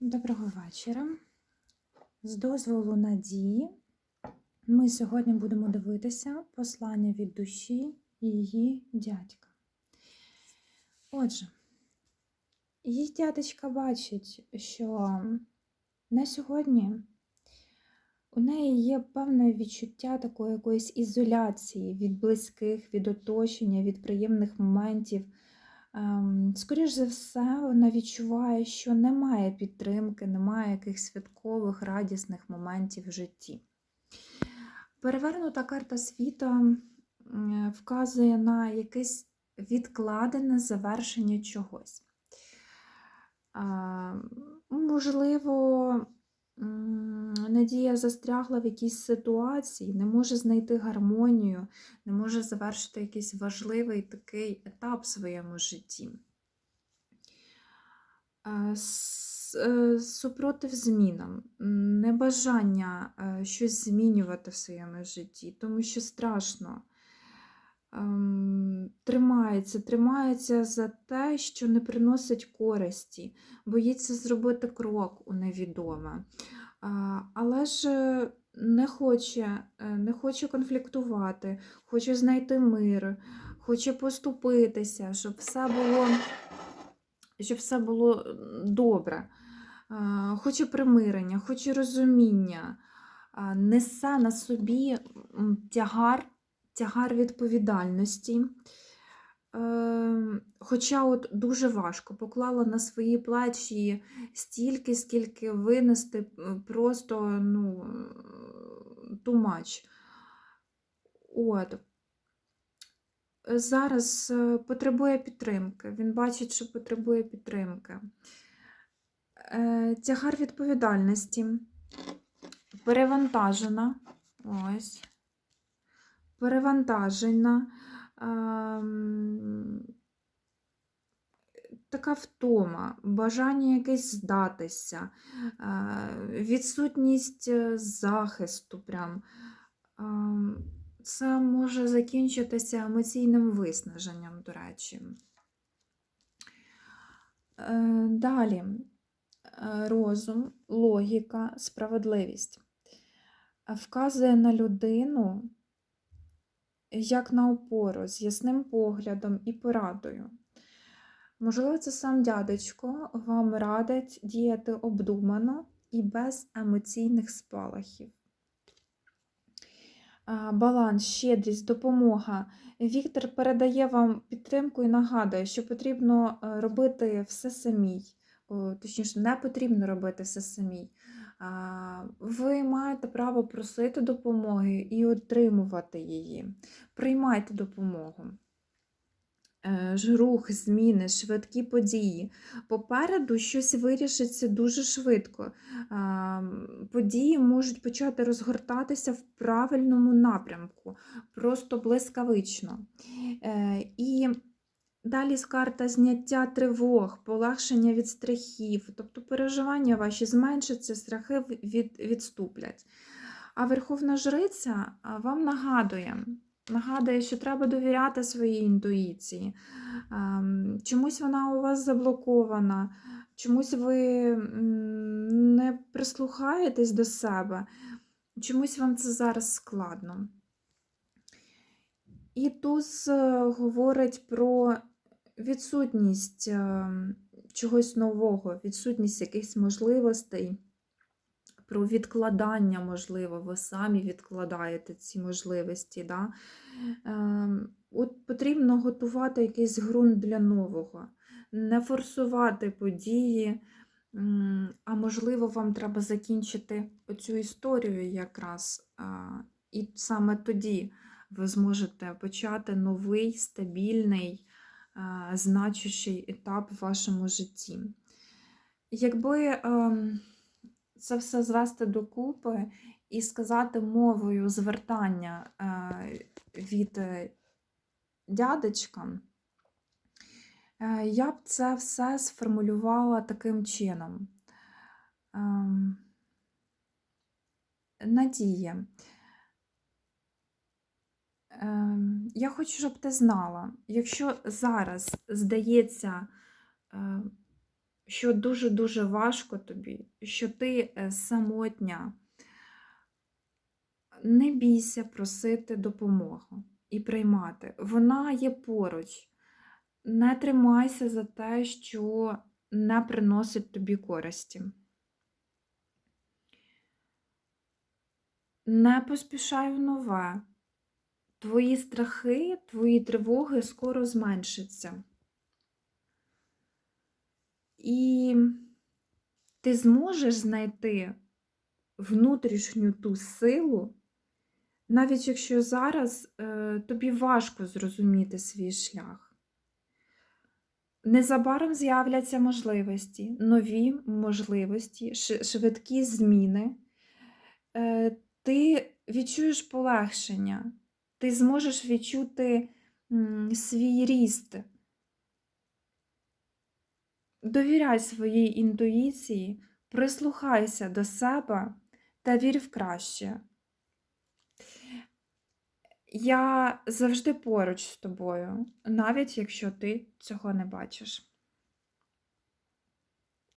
Доброго вечора. З дозволу Надії ми сьогодні будемо дивитися послання від душі її дядька. Отже, її дядечка бачить, що на сьогодні у неї є певне відчуття такої якоїсь ізоляції від близьких, від оточення, від приємних моментів. Ем, Скоріш за все, вона відчуває, що немає підтримки, немає якихось святкових, радісних моментів в житті. Перевернута карта світа вказує на якесь відкладене завершення чогось. Можливо, Надія застрягла в якійсь ситуації, не може знайти гармонію, не може завершити якийсь важливий такий етап в своєму житті. Е, е, Супротив змінам, небажання е, щось змінювати в своєму житті, тому що страшно. Ем, Тримається, тримається за те, що не приносить користі, боїться зробити крок у невідоме. Але ж е, не хоче, е, не хоче конфліктувати, хоче знайти мир, хоче поступитися, щоб все було, щоб все було добре. Хоче примирення, хоче розуміння, несе на собі тягар, тягар відповідальності. Е, Хоча от дуже важко поклала на свої плечі стільки, скільки винести просто ну, too. От. Зараз е, потребує підтримки. Він бачить, що потребує підтримки. Е, Тягар відповідальності. Перевантажена. Ось. Перевантажена. Така втома, бажання якесь здатися, е, відсутність е, захисту. Прям. Ем, Це може закінчитися емоційним виснаженням, до речі. Е, Далі Е, розум, логіка, справедливість. Е, Вказує на людину як на опору з ясним поглядом і порадою. Можливо, це сам дядечко вам радить діяти обдумано і без емоційних спалахів. Баланс, щедрість, допомога. Віктор передає вам підтримку і нагадує, що потрібно е, робити все самій. Точніше, не потрібно робити все самій. Ви маєте право просити допомоги і отримувати її. Приймайте допомогу. Е, Рух, зміни, швидкі події. Попереду щось вирішиться дуже швидко. Події можуть почати розгортатися в правильному напрямку, просто блискавично. Е, І далі з карта зняття тривог, полегшення від страхів, тобто переживання ваші зменшаться, страхи від, відступлять. А Верховна Жриця вам нагадує, нагадує, що треба довіряти своїй інтуїції. Ем, Чомусь вона у вас заблокована, чомусь ви не прислухаєтесь до себе, чомусь вам це зараз складно. І туз е, говорить про відсутність е, чогось нового, відсутність якихось можливостей, про відкладання, можливо, ви самі відкладаєте ці можливості. Да? Ем, От потрібно готувати якийсь ґрунт для нового, не форсувати події, а можливо, вам треба закінчити оцю історію якраз. І саме тоді ви зможете почати новий, стабільний, значущий етап в вашому житті. Якби ем, це все звести докупи і сказати мовою звертання е, від е, дядечка, е, я б це все сформулювала таким чином. Ем, Надія. Ем, Я хочу, щоб ти знала, якщо зараз здається, що дуже-дуже важко тобі, що ти е, самотня. Не бійся просити допомогу і приймати. Вона є поруч. Не тримайся за те, що не приносить тобі користі. Не поспішай в нове. Твої страхи, твої тривоги скоро зменшаться. І ти зможеш знайти внутрішню ту силу, навіть якщо зараз е, тобі важко зрозуміти свій шлях. Незабаром з'являться можливості, нові можливості, швидкі зміни. Е, ти відчуєш полегшення, ти зможеш відчути свій ріст. Довіряй своїй інтуїції, прислухайся до себе та вір в краще. Я завжди поруч з тобою, навіть якщо ти цього не бачиш.